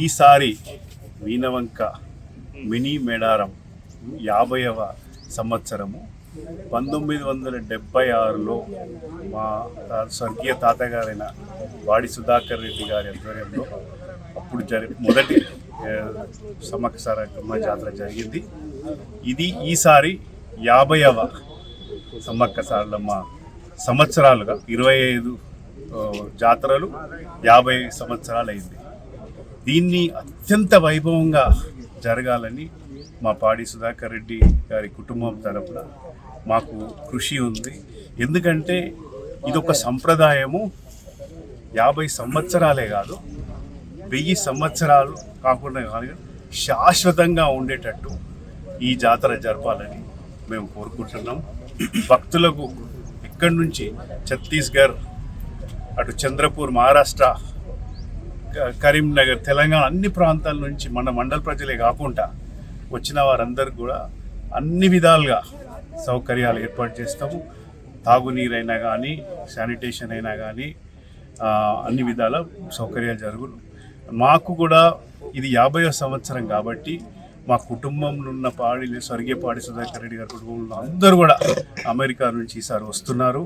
ఈసారి వీణవంక మినీ మేడారం యాభైవ సంవత్సరము. పంతొమ్మిది వందల డెబ్బై ఆరులో మా స్వర్గీయ తాతగారైన వాడి సుధాకర్ రెడ్డి గారి ఆధ్వర్యంలో అప్పుడు జరి మొదటి సమ్మక్క జాతర జరిగింది. ఇది ఈసారి యాభైవ సమ్మక్క సారలమ్మ సంవత్సరాలుగా ఇరవై ఐదు జాతరలు యాభై సంవత్సరాలు అయింది దీన్ని అత్యంత వైభవంగా జరగాలని మా పాడి సుధాకర్ రెడ్డి గారి కుటుంబం తరపున మాకు కృషి ఉంది. ఎందుకంటే ఇదొక సంప్రదాయము. యాభై సంవత్సరాలే కాదు వెయ్యి సంవత్సరాలు కాకుండా కాదు శాశ్వతంగా ఉండేటట్టు ఈ జాతర జరపాలని మేము కోరుకుంటున్నాం. భక్తులకు ఇక్కడి నుంచి ఛత్తీస్గఢ్ అటు చంద్రపూర్ మహారాష్ట్ర కరీంనగర్ తెలంగాణ అన్ని ప్రాంతాల నుంచి మన మండల ప్రజలే కాకుండా వచ్చిన వారందరూ కూడా అన్ని విధాలుగా సౌకర్యాలు ఏర్పాటు చేస్తాము. తాగునీరైనా కానీ శానిటేషన్ అయినా కానీ అన్ని విధాల సౌకర్యాలు జరుగును మాకు కూడా ఇది యాభై సంవత్సరం కాబట్టి మా కుటుంబంలో ఉన్న పాడి స్వర్గీయ పాడి సుధాకర్ రెడ్డి గారి కుటుంబంలో అందరూ కూడా అమెరికా నుంచి ఈసారి వస్తున్నారు.